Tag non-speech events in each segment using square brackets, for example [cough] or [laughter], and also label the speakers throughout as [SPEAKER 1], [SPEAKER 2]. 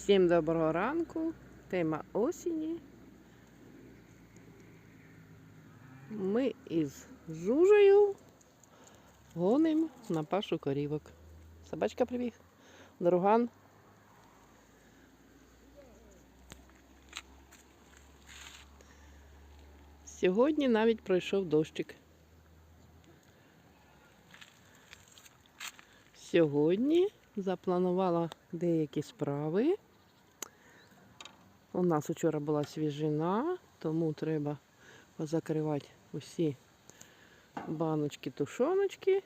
[SPEAKER 1] Всім доброго ранку. Тема осені. Ми із Жужею гонимо на пашу корівок. Собачка прибіг. Друган. Сьогодні навіть пройшов дощик. Сьогодні запланувала деякі справи. У нас вчора була свіжина, тому треба позакривати усі баночки, тушоночки.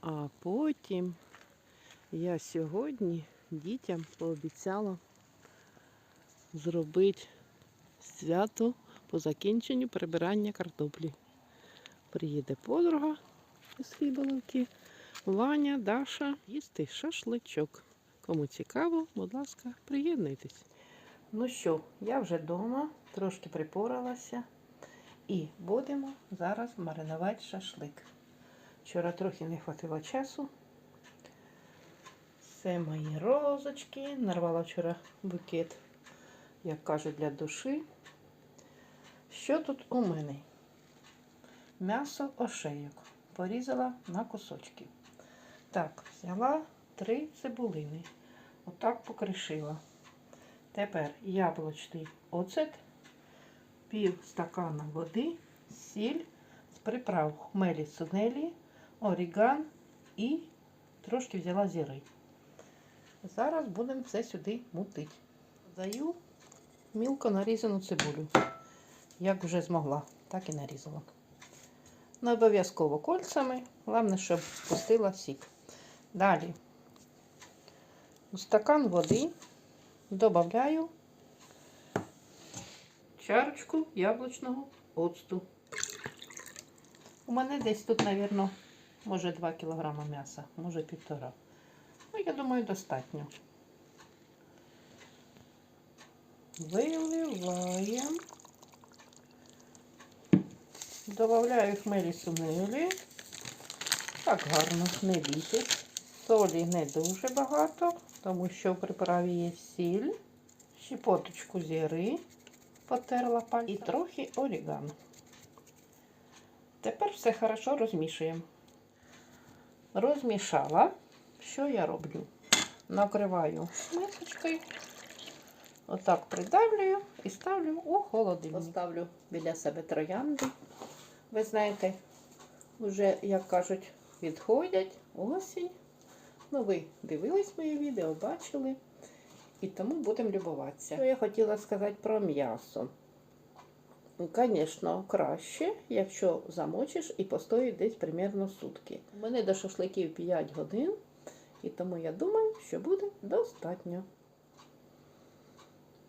[SPEAKER 1] А потім я сьогодні дітям пообіцяла зробити свято по закінченню прибирання картоплі. Приїде подруга із Хібаловки. Ваня, Даша, їсти шашличок. Кому цікаво, будь ласка, приєднуйтесь. Ну що, я вже вдома, трошки припоралася. І будемо зараз маринувати шашлик. Вчора трохи не хватило часу. Це мої розочки. Нарвала вчора букет, як кажуть, для душі. Що тут у мене? М'ясо ошейок. Порізала на кусочки. Так, взяла три цибулини. Отак покришила. Тепер яблучний оцет, пів стакана води, сіль з приправ хмелі сунелі, оріган і трошки взяла зіри. Зараз будемо все сюди мутити. Даю мілко нарізану цибулю. Як вже змогла, так і нарізала. Не обов'язково кольцями, головне, щоб пустила сік. Далі у стакан води додаю чарочку яблучного оцту. У мене десь тут, мабуть, може 2 кг м'яса, може півтора. Ну, я думаю, достатньо. Виливаємо. Добавляю хмелі сунелі. Так гарно не бійтесь. Солі не дуже багато, тому що в приправі є сіль, щепоточку зіри потерла пальцем і трохи орігано. Тепер все хорошо розмішуємо. Розмішала. Що я роблю? Накриваю мисочкою, отак придавлюю і ставлю у холодильник. Поставлю біля себе троянди. Ви знаєте, вже, як кажуть, відходять осінь. Ну, ви дивились моє відео, бачили. І тому будемо любуватися. Що я хотіла сказати про м'ясо. Звісно, краще, якщо замочиш і постоїть десь примерно сутки. У мене до шашликів 5 годин, і тому я думаю, що буде достатньо.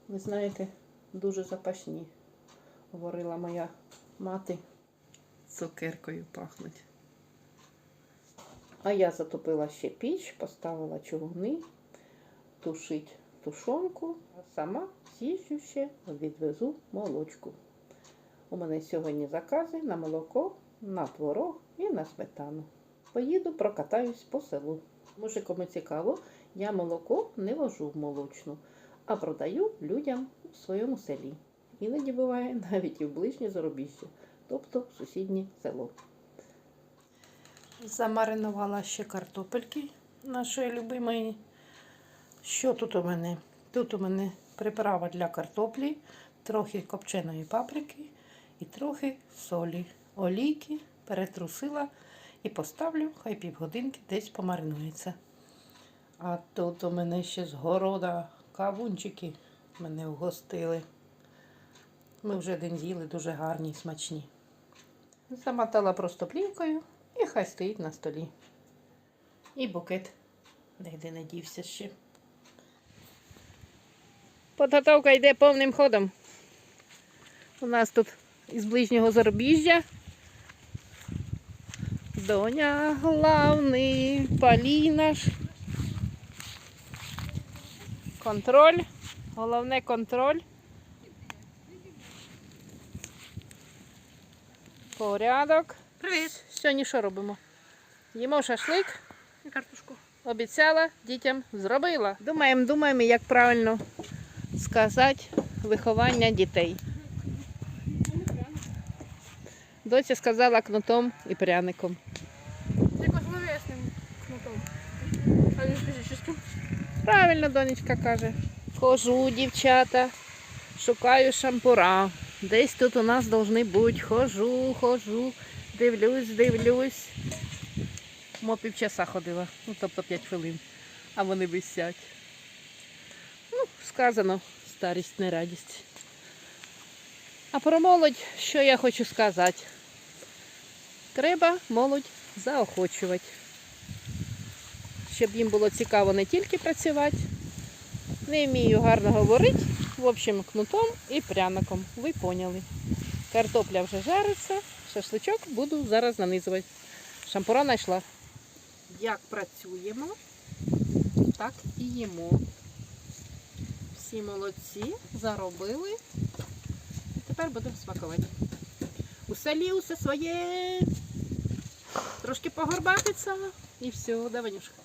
[SPEAKER 1] Ви знаєте, дуже запашні, говорила моя мати. Цукеркою пахнуть. А я затопила ще піч, поставила чугуни, тушить тушонку, а сама з'їжджу ще відвезу молочку. У мене сьогодні закази на молоко, на творог і на сметану. Поїду, прокатаюсь по селу. Може, кому цікаво, я молоко не вожу в молочну, а продаю людям у своєму селі. Іноді буває [laughs] навіть і в ближнє зарубіжжя, тобто в сусіднє село. Замаринувала ще картопельки нашої любимої. Що тут у мене? Тут у мене приправа для картоплі, трохи копченої паприки і трохи солі. Олійки перетрусила і поставлю, хай півгодинки десь помаринується. А тут у мене ще з города кавунчики мене вгостили. Ми вже день з'їли дуже гарні смачні. Замотала просто плівкою і хай стоїть на столі. І букет де не дівся ще. Подготовка йде повним ходом. У нас тут із ближнього зарубіжжя. Доня главний, Поліна ж. Контроль. Головне контроль. Порядок.
[SPEAKER 2] Привіт.
[SPEAKER 1] Сьогодні що робимо? Їмо шашлик
[SPEAKER 2] І картошку.
[SPEAKER 1] обіцяла, дітям зробила. Думаємо, думаємо, як правильно сказати виховання дітей. Доця сказала кнутом і пряником.
[SPEAKER 2] Tylko словесним кнутом. А не фізичним.
[SPEAKER 1] Правильно, донечка каже. Хожу, дівчата, шукаю шампура. Десь тут у нас должны бути. Хожу, хожу, дивлюсь, дивлюсь. Мо півчаса ходила, ну тобто 5 хвилин, а вони висять. Ну, сказано, старість не радість. А про молодь, що я хочу сказати? Треба молодь заохочувати щоб їм було цікаво не тільки працювати. Не вмію гарно говорити. В общем, кнутом і пряником. Ви поняли. Картопля вже жариться, шашличок буду зараз нанизувати. Шампура знайшла. Як працюємо, так і їмо. Всі молодці, заробили. І тепер будемо смакувати. У селі усе своє. Трошки погорбатиться і все, да, Ванюшка.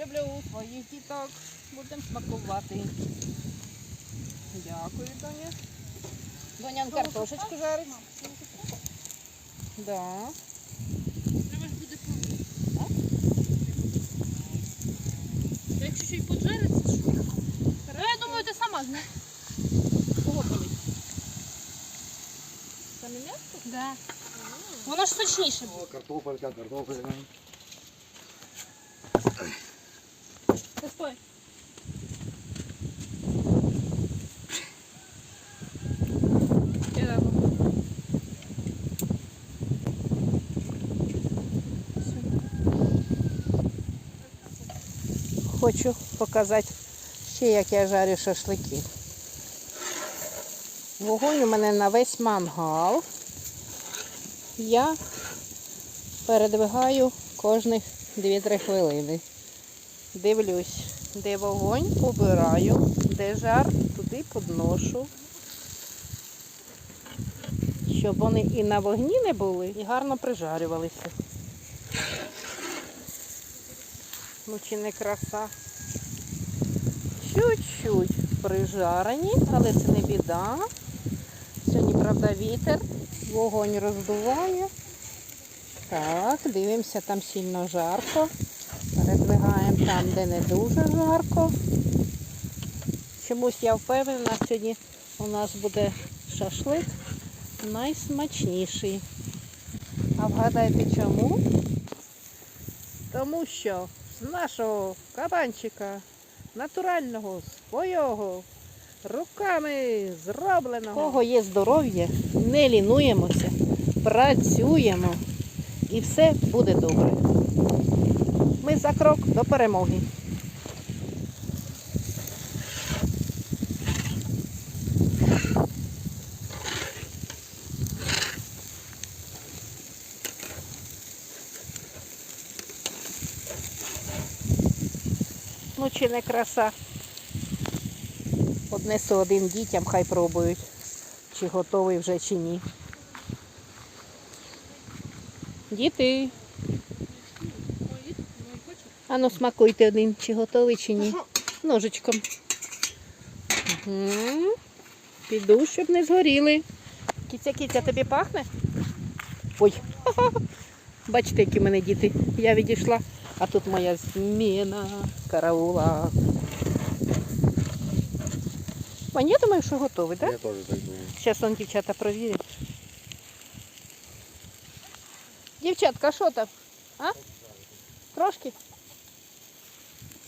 [SPEAKER 1] Люблю своїх діток, будемо смакувати. Дякую, Доня. Доня картошечку жарить. Да.
[SPEAKER 2] Треба ж буде А? Як чуть-чуть поджариться, що? Ну, я думаю, ти сама знаєш.
[SPEAKER 1] Кого полить? Саме м'ясо?
[SPEAKER 2] Да. Воно ж сочніше буде.
[SPEAKER 3] О, картопелька, картопелька.
[SPEAKER 2] Стой.
[SPEAKER 1] Хочу показати ще, як я жарю шашлики. Вогонь у мене на весь мангал. Я передвигаю кожних 2-3 хвилини. Дивлюсь, де вогонь, побираю, де жар, туди подношу. Щоб вони і на вогні не були, і гарно прижарювалися. Ну чи не краса. Чуть-чуть прижарені, але це не біда. Сьогодні, правда, вітер, вогонь роздуває. Так, дивимося, там сильно жарко. Передвигаємо там, де не дуже жарко. Чомусь я впевнена, сьогодні у нас буде шашлик найсмачніший. А вгадайте чому? Тому що з нашого кабанчика, натурального, свого, руками зробленого. У Кого є здоров'я, не лінуємося, працюємо і все буде добре. Ми за крок до перемоги. Ну чи не краса. Однесу один дітям, хай пробують, чи готовий вже, чи ні. Діти, а ну смакуйте один, чи готовий, чи ні. Ножичком. Угу. Піду, щоб не згоріли. Кіця, кіця, тобі пахне? Ой. [laughs] Бачите, які в мене діти. Я відійшла, а тут моя зміна караула. Вань, я думаю, що готовий, так?
[SPEAKER 3] Я теж так думаю.
[SPEAKER 1] Зараз он дівчата провірять. Дівчатка, що там? А? Трошки?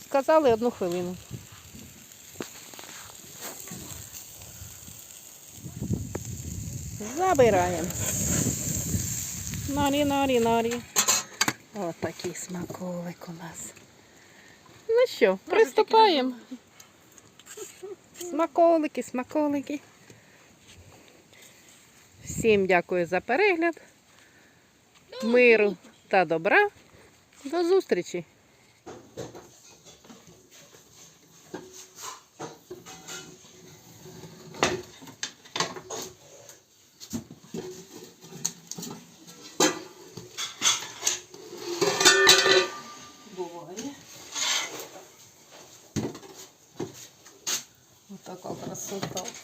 [SPEAKER 1] Сказали одну хвилину. Забираємо. Норі, норі, норі. Ось такий смаколик у нас. Ну що, приступаємо. Смаколики, смаколики. Всім дякую за перегляд. Миру та добра. До зустрічі! Assim, então.